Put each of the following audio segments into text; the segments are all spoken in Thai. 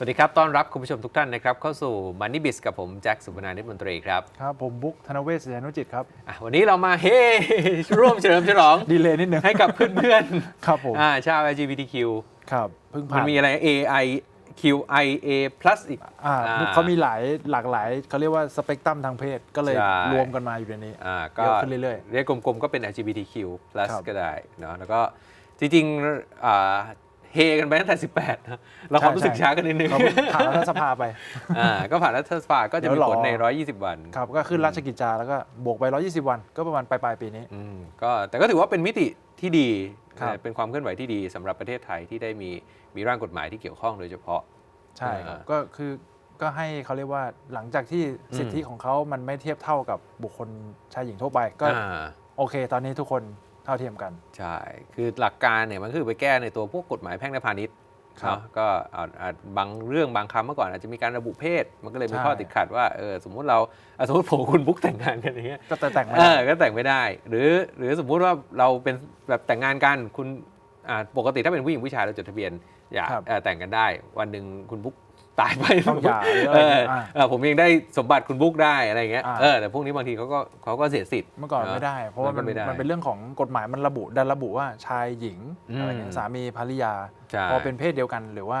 สวัสดีครับ ต้อนรับคุณผู้ชมทุกท่านนะครับ เข้าสู่ Money Biz กับผม แจ็คสุวรรณานิชมนตรีครับ ครับ ผมบุ๊กธนเวศเสียนุจิตครับ อะวันนี้เรามาเฮ้ ร่วมเฉลิมฉลอง ดีเลยนิดนึงให้กับเพื่อนครับผม ๆอ่าชาว LGBTQ ครับเพิ่งมัผ่านนมีอะไร AI QIA plus อีก อ่าอ่าเขามีหลายหลากหลายเขาเรียกว่าสเปกตรัมทางเพศก็เลยใช่ รวมกันมาอยู่ในนี้อ่าก็เยอะขึ้นเรื่อย เรียกกลมๆก็เป็น LGBTQ plus ครับก็ได้เนาะแล้วก็จริงๆอ่า เฮกันไปตั้งแต่ 18นะเราความรู้สึกช้ากันนิดนึงเราเพิ่งผ่านรัฐสภาไป อ่าก็ผ่านรัฐสภาก็จะเดี๋ยวมีรอผลใน 120 วันครับก็ขึ้นราชกิจจาแล้วก็บวกไป 120 วันก็ประมาณปลายๆปีนี้ อืมก็แต่ก็ถือว่าเป็นมิติที่ดีครับเอ่อเป็นความเคลื่อนไหวที่ดีสำหรับประเทศไทยที่ได้มีมีร่างกฎหมายที่เกี่ยวข้องโดยเฉพาะ ใช่ครับอ่าก็คือก็ให้เขาเรียกว่าหลังจากที่สิทธิของเขามันไม่เทียบเท่ากับบุคคลชายหญิงทั่วไปก็อ่า โอเค ตอนนี้ทุกคนเท่าเทียมกัน ใช่ คือหลักการเนี่ยมันคือไปแก้ในตัวพวกกฎหมายแพ่งและพาณิชย์ครับ เนาะก็อาจอาจบางเรื่องบางคำเมื่อก่อนอาจจะมีการระบุเพศ มันก็เลยมีใช่ ข้อติดขัดว่าเออสมมุติเราอะสมมติผมกับคุณบุ๊กแต่งงานกันอย่างเงี้ย ก็แต่แต่งไม่เอได้อก็แต่งไม่ได้ หรือหรือสมมุติว่าเราเป็นแบบแต่งงานกันคุณอ่าปกติถ้าเป็นผู้หญิงผู้ชายเราจดทะเบียน อยากครับเอ่อแต่งกันได้ วันหนึ่งคุณบุ๊ก ตายไปต้องหย่าหรืออะไรเอออ่าเออผมยังได้สมบัติคุณบุ๊กได้อะไรอย่างเงี้ยอ่า เออแต่พวกนี้บางทีเขาก็เขาก็เสียสิทธิ์ เมื่อก่อนเนอะไม่ได้ เพราะว่ามันมันก็ไม่ได้มันเป็นเรื่องของกฎหมายมันระบุดันระบุว่าชายหญิงอืมอะไรเงี้ยสามีภรรยา ใช่ พอเป็นเพศเดียวกัน หรือว่า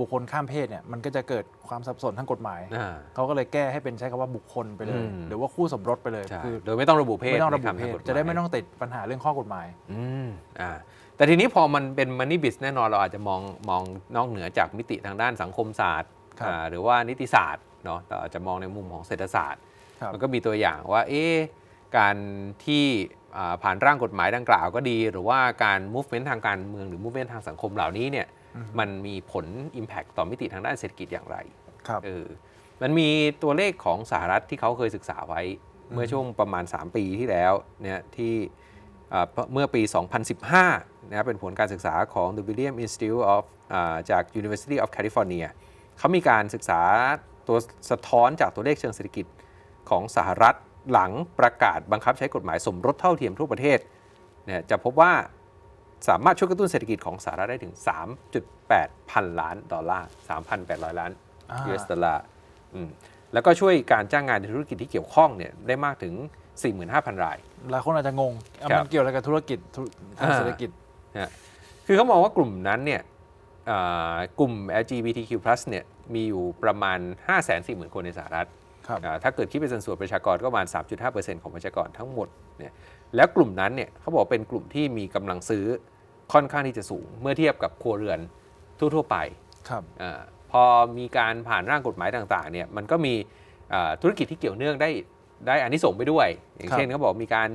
บุคคลข้ามเพศเนี่ยมันก็จะเกิดความสับสนทางกฎหมาย อ่า เขาก็เลยแก้ให้เป็นใช้คำว่าบุคคลไปเลย อืม หรือว่าคู่สมรสไปเลยใช่คือโดยไม่ต้องระบุเพศไม่ต้องระบุในคำเพทางศกฎหมายจะได้ไม่ต้องติดปัญหาเรื่องข้อกฎหมาย อืมอ่าแต่ทีนี้พอมันเป็นมันนี่บิสแน่นอนเราอาจจะมองมองนอกเหนือจากมิติทางด้านสังคมศาสตร์ครับอ่า หรือว่านิติศาสตร์เนาะเราอาจจะมองในมุมของเศรษฐศาสตร์ครับมันก็มีตัวอย่างว่าเอ๊ะการที่อ่าผ่านร่างกฎหมายดังกล่าวก็ดี หรือว่าการ movement ทางการเมืองหรือ movement ทางสังคมเหล่านี้เนี่ยอืมมันมีผล impact ต่อมิติทางด้านเศรษฐกิจอย่างไรครับเออมันมีตัวเลขของสหรัฐที่เขาเคยศึกษาไว้เมื่อช่วงประมาณ 3 ปีที่แล้วเนี่ยที่อ่าเมื่อปี 2015นะครับเป็นผลการศึกษาของ The William Institute of อ่าจาก University of California เขามีการศึกษาตัวสะท้อนจากตัวเลขเชิงเศรษฐกิจของสหรัฐหลังประกาศบังคับใช้กฎหมายสมรสเท่าเทียมทั่วประเทศเนี่ยจะพบว่าสามารถช่วยกระตุ้นเศรษฐกิจของสหรัฐได้ถึง 3.8 พันล้านดอลลาร์ 3,800 ล้านอ่า US ดอลลาร์อืมแล้วก็ช่วยการจ้างงานในธุรกิจที่เกี่ยวข้องเนี่ยได้มากถึง 45,000 ราย หลายคนอาจจะงงเอาครัมับนเกี่ยวอะไรกับธุรกิจธุทางอ่าเศรษฐกิจนะฮะคือเขามองว่ากลุ่มนั้นเนี่ยอ่า กลุ่ม LGBTQ+ เนี่ยมีอยู่ประมาณ 540,000 คนในสหรัฐครับอ่าถ้าเกิดคิดเป็นสัดส่วนประชากรก็ประมาณ 3.5%ของประชากรทั้งหมดเนี่ยแล้วกลุ่มนั้นเนี่ยเขาบอกเป็นกลุ่มที่มีกำลังซื้อค่อนข้างที่จะสูง เมื่อเทียบกับครัวเรือนทั่ว ๆ ไปครับอาพอมีการผ่านร่างกฎหมายต่างๆเนี่ยมันก็มีอ่าธุรกิจที่เกี่ยวเนื่องได้ได้อานิสงส์ไปด้วย อย่างครับเช่นเขาบอกมีการ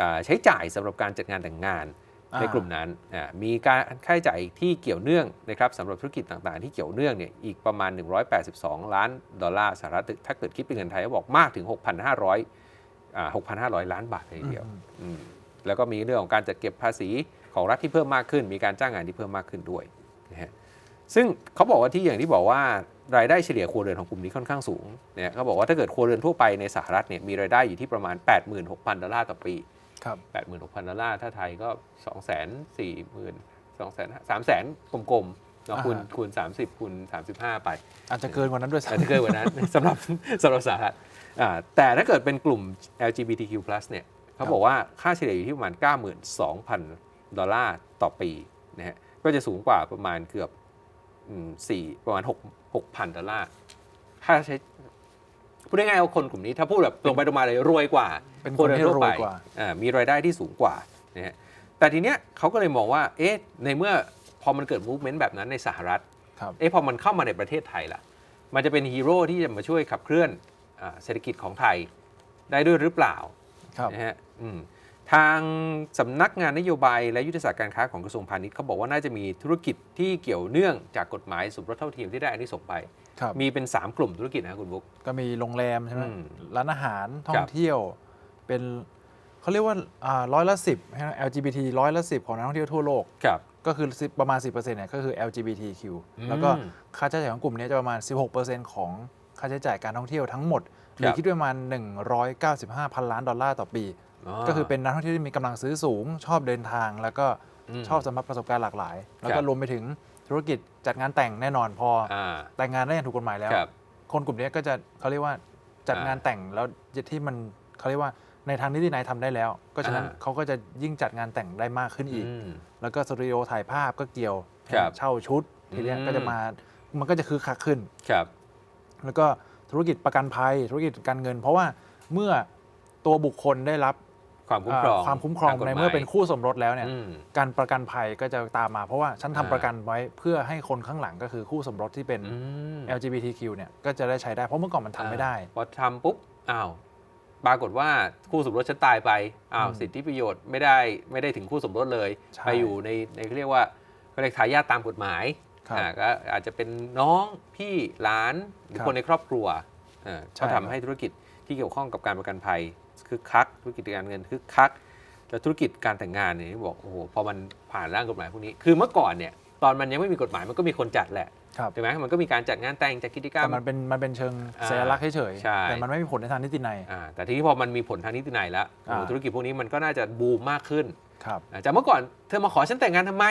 อ่าใช้จ่ายสำหรับการจัดงานแต่งงานอ่า ในกลุ่มนั้นอ่ามีการค่าใช้จ่ายที่เกี่ยวเนื่องนะครับสำหรับธุรกิจต่างๆ ที่เกี่ยวเนื่องเนี่ยอีกประมาณ 182 ล้านดอลลาร์สหรัฐถ้าเกิดคิดเป็นเงินไทยเขาบอกมากถึง 6,500อ่า6,500 ล้านบาทเลยทีเดียวอืมอืมแล้วก็มีเรื่องของการจัดเก็บภาษีของรัฐที่เพิ่มมากขึ้น มีการจ้างงานที่เพิ่มมากขึ้นด้วยนะฮะซึ่งเขาบอกว่าที่อย่างที่บอกว่ารายได้เฉลี่ยครัวเรือนของกลุ่มนี้ค่อนข้างสูงเนี่ยเขาบอกว่าถ้าเกิดครัวเรือนทั่วไปในสหรัฐเนี่ยมีรายได้อยู่ที่ประมาณ 86,000 ดอลลาร์ต่อปี ครับ86,000ดอลลาร์ถ้าไทยก็2 4 0 0 0 0 2 0 0 0 3 0 0 0กลมๆเนาะคูณอ่าคูณ30คูณ35ไป อาจจะเกินกว่านั้นด้วยอาจซ้ำจะเกินกว่านั้นสำหรับสำหรับสหรัฐอ่าแต่ถ้าเกิดเป็นกลุ่ม LGBTQ+ เนี่ยเขาบอกว่าค่าเฉลี่ยอยู่ที่ประมาณ 92,000 ดอลลาร์ต่อปีนะฮะก็จะสูงกว่าประมาณเกือบอืมสี่ประมาณ6 6,000 ดอลลาร์ค่าใช้พูดง่ายๆว่าคนกลุ่มนี้ถ้าพูดแบบตรงไปตรงมาเลยรวยกว่า เป็นคนที่ทั่วไปรวยกว่าอ่ามีรายได้ที่สูงกว่านะฮะแต่ทีเนี้ยเขาก็เลยมองว่าเอ๊ะในเมื่อพอมันเกิด movement แบบนั้นในสหรัฐครับเอ๊ะพอมันเข้ามาในประเทศไทยล่ะ มันจะเป็นฮีโร่ที่จะมาช่วยขับเคลื่อนอ่าเศรษฐกิจของไทยได้ด้วยหรือเปล่าครับนะฮะอืมทางสำนักงานนโยบายและยุทธศาสตร์การค้าของกระทรวงพาณิชย์เขาบอกว่าน่าจะมีธุรกิจที่เกี่ยวเนื่องจากกฎหมายสมรสเท่าเทียมที่ได้อานิสงส์ไปครับมีเป็น 3 กลุ่มธุรกิจนะคุณบุ๊กก็มีโรงแรมใช่ไหมอืมร้านอาหารท่อครังบเที่ยว เป็นเขาเรียกว่าอ่าร้อยละสิบ LGBT ร้อยละสิบของนักท่องเที่ยวทั่วโลก ครับ ก็คือ10ประมาณ 10%เนี่ยก็คือ LGBTQ อืมแล้วก็ค่าใช้จ่ายของกลุ่มนี้จะประมาณ 16%ของค่าใช้จ่ายการท่องเที่ยวทั้งหมดหรืครัอบคิดประมาณ 195พันล้านดอลลาร์ต่อปีก็คือเป็นนักท่องเที่ยวที่มีกำลังซื้อสูง ชอบเดินทาง แล้วก็อืมชอบสัมผัสประสบการณ์หลากหลาย แล้วคก็รับรวมไปถึงธุรกิจจัดงานแต่งแน่นอนพอออ่า แต่งงานได้อย่างถูกกฎหมายแล้ว ครับ คนกลุ่มนี้ก็จะเขาเรียกว่าจัดอ่าง งานแต่งแล้วที่มันเขาเรียกว่า ในทางนิตินัยทำได้แล้ว ก็ฉะนั้นอ่าเขาก็จะยิ่งจัดงานแต่งได้มากขึ้นอีกอืมแล้วก็สตูดิโอถ่ายภาพก็เกี่ยวครับเช่าชุดทีเนี้ยอืม ก็จะมามันก็จะคือคักขึ้น ครับ แล้วก็ธุรกิจประกันภัย ธุรกิจการเงิน เพราะว่าเมื่อตัวบุคคลได้รับความคุ้มครองเอ่อความคุ้มครองทากฎหในมายเมื่อเป็นคู่สมรสแล้วเนี่ย อืม การประกันภัยก็จะตามมาเพราะว่าฉันทำอ่า ประกันไว้เพื่อให้คนข้างหลังก็คือคู่สมรสที่เป็น อืม LGBTQ เนี่ยก็จะได้ใช้ได้เพราะเมื่อก่อนมันทำไม่ได้ พอทำปุ๊บ อ้าว ปรากฏว่าคู่สมรสฉันตายไปอ้าวอืมสิทธิประโยชน์ไม่ได้ไม่ได้ถึงคู่สมรสเลยใช่ไปอยู่ในในเขาเรียกว่าเขาเรียกทายาทตามกฎหมายครับอ่าก็อาจจะเป็นน้องพี่หลานหรือครับคนในครอบครัวอ่าใช่ก็ครัทำบให้ธุรกิจที่เกี่ยวข้องกับการประกันภัยคึกคัก ธุรกิจการเงินคึกคักแล้วธุรกิจการแต่งงานเนี่ยที่บอกโอ้โหพอมันผ่านร่างกฎหมายพวกนี้ คือเมื่อก่อนเนี่ย ตอนมันยังไม่มีกฎหมายมันก็มีคนจัดแหละครับถูกไหมมันก็มีการจัดงานแต่งจัดกิจกรรแต่มมันเป็นมันเป็นเชิงอ่าสัญลักษณ์เฉยใช่ๆแต่มันไม่มีผลในทางนิตินัยอ่าแต่ทีนี้พอมันมีผลทางนิตินัยแล้วโอ้โหอ่าธุรกิจพวกนี้มันก็น่าจะบูมมากขึ้นครับอ่าจากเมื่อก่อนเธอมาขอฉันแต่งงานทำไม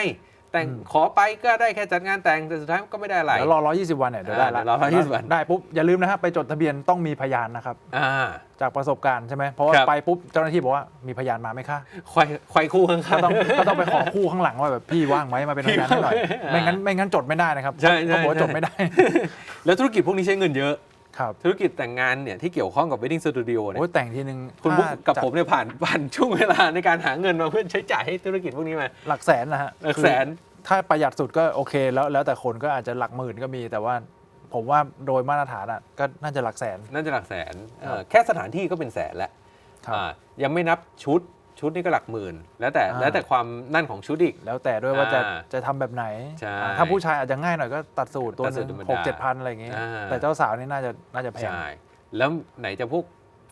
แต่งอืมขอไปก็ได้แค่จัดงานแต่งแต่สุดท้ายก็ไม่ได้อะไรเดี๋ยวรอ120วันเนี่ยเดี๋ยวได้ละอ่าเดี๋ยวรอ120วันได้ปุ๊บอย่าลืมนะครับไปจดทะเบียนต้องมีพยานนะครับอ่าจากประสบการณ์ใช่ไหมเพราะว่าครับไปปุ๊บเจ้าหน้าที่บอกว่ามีพยานมาไหมคะควายควายคู่ข้างก็ๆต้องก็ต้องไปขอคู่ข้างหลังว่าแบบพี่ว่างไหมมาเป็นพยานให้หน่อยพี่ว่างไหมไม่งั้นไม่งั้นจดไม่ได้นะครับใช่ใช่เขาบอกว่าใช่จดไม่ได้ แล้วธุรกิจพวกนี้ใช้เงินเยอะ ครับธุรกิจแต่งงานเนี่ยที่เกี่ยวข้องกับ wedding studio เนี่ยโอ้ยแต่งทีนึงคุณบุ๊กถ้ากับจัดผมเนี่ยผ่านผ่านช่วงเวลาในการหาเงินมาเพื่อใช้จ่ายให้ธุรกิจพวกนี้มา หลักแสนนะฮะหลักแสนคือถ้าประหยัดสุดก็โอเค แล้วแล้วแต่คนก็อาจจะหลักหมื่นก็มีแต่ว่าผมว่าโดยมาตรฐานอะก็น่าจะหลักแสน น่าจะหลักแสนเอ่อครับแค่สถานที่ก็เป็นแสนแล้วครับอ่ายังไม่นับชุด ชุดนี่ก็หลักหมื่น แล้วแต่อ่า แล้วแต่ความนั่นของชุดอีก แล้วแต่ด้วยว่าจะอ่าจะทำแบบไหน ใช่อ่าถ้าผู้ชายอาจจะง่ายหน่อยก็ตัดสูตรตัวตัดหสูนึตรงธรรมดาหกเจ็ดพันอะไรอย่างงี้ อ่า แต่เจ้าสาวนี่น่าจะน่าจะแพง ใช่ แล้วไหนจะพวก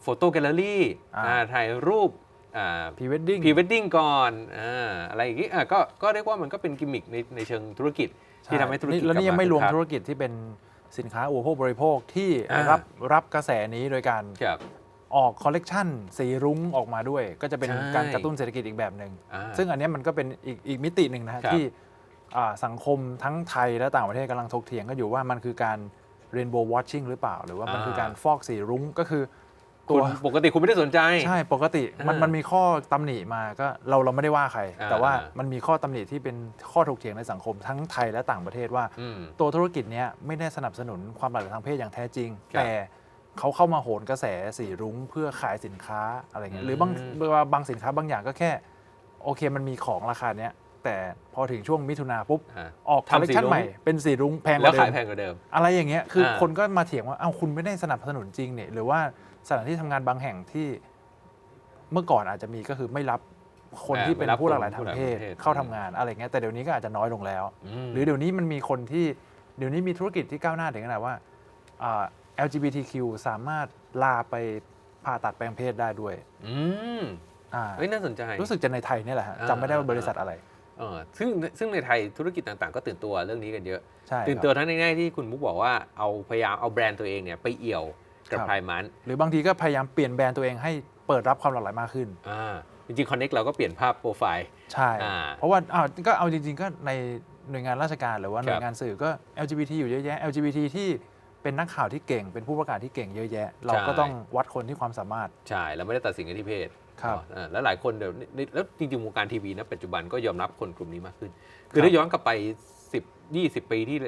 โฟโต้แกลเลอรี่อ่า อ่าถ่ายรูปอ่า พรีเวดดิ้ง พรีเวดดิ้งก่อนอ่าอะไรอย่างงี้อะก็ก็เรียกว่ามันก็เป็นกิมมิคในในเชิงธุรกิจ ที่ทำให้ธุรกิจแล้วนี่ยังไม่รวมกลับมาคึกคัก ธุรกิจที่เป็นสินค้าอุปโภคบริโภคที่อ่ารับรับกระแสนี้โดยการครับ ออกคอลเลกชันสีรุ้งออกมาด้วย ก็จะเป็นใช่การกระตุ้นเศรษฐกิจอีกแบบหนึ่งอ่า ซึ่งอันเนี้ยมันก็เป็นอีกอีกมิติหนึ่งนะฮะครับ ที่อ่าสังคมทั้งไทยและต่างประเทศกำลังถกเถียงกันอยู่ว่ามันคือการเรนโบว์วอชชิ่งหรือเปล่า หรือว่ามันคือการฟอกสีรุ้งก็คือตัคุวณปกติคุณไม่ได้สนใจ ใช่ปกติมันอ่ามัมันมีข้อตำหนิมาก็เราเราไม่ได้ว่าใคร อ่าแต่ว่ามันมีข้อตำหนิที่เป็นข้อถกเถียงในสังคมทั้งไทยและต่างประเทศว่า อืม ตัวธุรกิจเนี้ยไม่ได้สนับสนุนความหลากหลายทางเพศอย่างแท้จริง ครับแต่ เขาเข้ามาโหนกระแสสีรุ้งเพื่อขายสินค้าอะไรเงี้อืมยหรือบางบางสินค้าบางอย่างก็แค่ โอเคมันมีของราคาเนี้ยแต่พอถึงช่วงมิถุนาปุ๊บอ่าออกคอลเลคชันทำสีรุ้งใหม่เป็นสีรุ้งแพงกแล้วว่าเดิขายมแพงกว่าเดิม อะไรอย่างเงี้ยคืออาคนก็มาเถียงว่าเอ้าคุณไม่ได้สนับสนุนจริงเนี่ยหรือว่าสถานที่ทำงานบางแห่งที่เมื่อก่อนอาจจะมีก็คือไม่รับคนอ่าที่เป็นไม่รับผู้หลากหลายคนทางเพศผู้หลากหลายทางเพศเข้าทำงานอะไรเงี้ยแต่เดี๋ยวนี้ก็อาจจะน้อยลงแล้วมหรือเดี๋ยวนี้มันมีคนที่เดี๋ยวนี้มีธุรกิจที่ก้าวหน้าถึงขนาดว่าอ่า LGBTQ สามารถลาไปผ่าตัดแปลงเพศได้ด้วยอืมอ่าเฮ้ยน่าสนใจ รู้สึกจะในไทยเนี่ยแหละฮะอ่าจำไม่ได้ว่าบริษัทอะไรเออซึ่งซึ่งในไทยธุรกิจต่างๆ ก็ตื่นตัวเรื่องนี้กันเยอะใช่ตื่นคตัวรับทั้งในแง่ที่คุณมุกบอกว่าเอาพยายามเอาแบรนด์ตัวเองเนี่ยไปเอี่ยวกับครับไพรมันหรือบางทีก็พยายามเปลี่ยนแบรนด์ตัวเองให้เปิดรับความหลากหลายมากขึ้นอ่าจริงๆ Connect เราก็เปลี่ยนภาพโปรไฟล์ใช่อ่าเพราะว่าอ้าวก็เอาจริง ๆ ก็ในหน่วยงานราชการหรือว่าครับหน่วยงานสื่อก็ LGBT อยู่เยอะแยะ LGBT ที่ เป็นนักข่าวที่เก่ง เป็นผู้ประกาศที่เก่งเยอะแยะ เราก็ต้องวัดคนที่ความสามารถ ใช่ แล้วไม่ได้ตัดสินกันที่เพศครับเออแล้วหลายคนเดี๋ยวนี้แล้วจริงๆวงการทีวีนะปัจจุบันก็ยอมรับคนกลุ่มนี้มากขึ้น คือถ้าย้อนกลับไป 10 20 ปีที่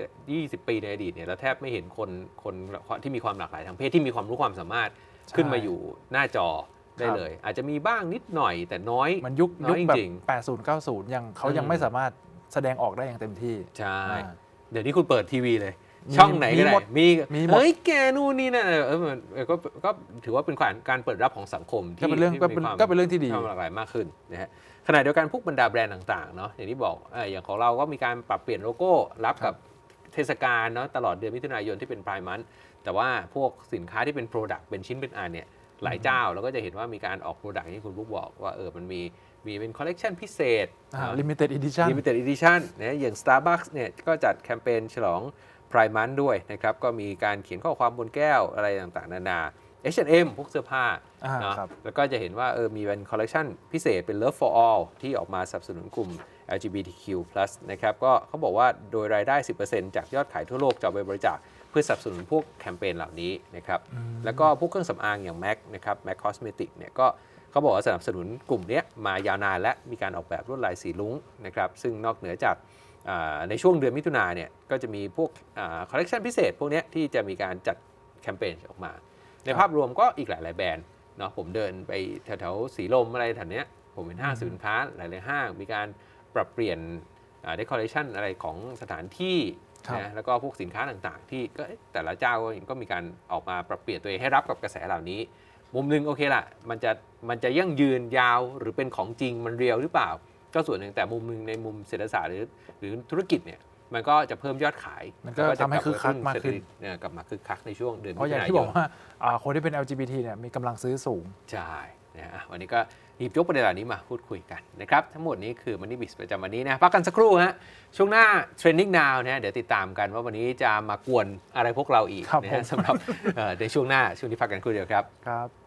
20 ปีในอดีตเนี่ยเราแทบไม่เห็นคนคนที่มีความหลากหลายทางเพศที่มีความรู้ความสามารถใช่ขึ้นมาอยู่หน้าจอได้ครับเลย อาจจะมีบ้างนิดหน่อยแต่น้อยมันยุคน้ยุอคยแบจริงบ80 90 ยังเขายังอืมไม่สามารถแสดงออกได้อย่างเต็มที่ใช่อ่าเดี๋ยวนี้คุณเปิดทีวีเลยมี ช่องไหนก็ได้มีหมดมีมีหมด เฮ้ยแกนู่นนี่นั่นเออมันเออก็ก็ถือว่าเป็นการการเปิดรับของสังคมที่ก็เป็นเรื่องที่ก็เป็นมีความ ก็เป็นเรื่องที่ดี ความหลากหลายมากขึ้นนะฮะขณะเดียวกันพวกบรรดาแบรนด์ต่างๆเนาะอย่างที่บอกเอออย่างของเราก็มีการปรับเปลี่ยนโลโก้รับครักับบเทศกาลเนาะตลอดเดือนมิถุนายนที่เป็นปลายมันแต่ว่าพวกสินค้าที่เป็นโปรดักต์เป็นชิ้นเป็นอันเนี่ยหลายเจ้าเราก็จะเห็นว่ามีการออกโปรดักต์ที่คุณบุ๊กบอกว่าเออมันมีมีเป็นคอลเลกชันพิเศษ ลิมิเต็ดอีดิชั่น limited edition นะอย่าง Starbucks เนี่ยก็จัดแคมเปญฉลอง Prime Month ด้วยนะครับ ก็มีการเขียนข้อความบนแก้วอะไรต่างๆ นานา H&M พวกเสื้อผ้าอ่าเนาะครับแล้วก็จะเห็นว่าเออมีเป็นคอลเล t ชันพิเศษเป็น Love for All ที่ออกมาสนับสนุนกลุ่ม LGBTQ+ นะครับ ก็เขาบอกว่าโดยรายได้ 10%จากยอดขายทั่วโลกจะเอาไปบริจาคเพื่อสนับสนุนพวกแคมเปญเหล่านี้นะครับ แล้วก็พวกเครื่องสำอางอย่าง MAC นะครับ MAC Cosmetic เนี่ยก็เขาบอกว่าสนับสนุนกลุ่มเนี้ยมายาวนานและมีการออกแบบลวดลายสีลุ้งนะครับ ซึ่งนอกเหนือจากอ่า ในช่วงเดือนมิถุนาเนี่ยก็จะมีพวกคอลเลกชันพิเศษพวกเนี้ยที่จะมีการจัดแคมเปญออกมา ในภาพรวมก็อีกหลาย ๆ แบรนด์เนาะผมเดินไปแถวๆสีลมอะไรแถวเนี้ยผมเห็นห้างสินค้าหลายๆห้าง มีการปรับเปลี่ยนเดคอเรชันอะไรของสถานที่ครับนะแล้วก็พวกสินค้าต่างๆ ที่ก็เอ๊ะแต่ละเจ้าก็มีการออกมาปรับเปลี่ยนตัวเองให้รับกับกระแสเหล่านี้ มุมหนึงโอเคละมันจะมันจะยั่งยืนยาวหรือเป็นของจริงมันเรียวหรือเปล่า ก็ส่วนหนึ่งแต่มุมหนึงในมุมเศรษฐศาสตร์หรือหรือธุรกิจเนี่ยมันก็จะเพิ่มยอดขายมันก็แล้วจะทำให้คึกคักมากขึ้นเศรษฐกิจเนี่ยกลับมาคึกคักในช่วงเดือนเพราะอย่างมิถุนที่บอกว่าอ่าคนที่เป็น LGBT เนี่ยมีกำลังซื้อสูง ใช่นะฮะวันนี้ก็หยิบยกประเด็นเหล่านี้มาพูดคุยกันนะครับ ทั้งหมดนี้คือ Money Biz ประจำวันนี้นะพักกันสักครู่ฮะช่วงหน้า Trending Now นะฮะเดี๋ยวติดตามกันว่าวันนี้จะมากวนอะไรพวกเราอีกครับนะผฮะมสำหรับเอ่อในช่วงหน้าช่วงนี้พักกันครู่เดียวครับครับ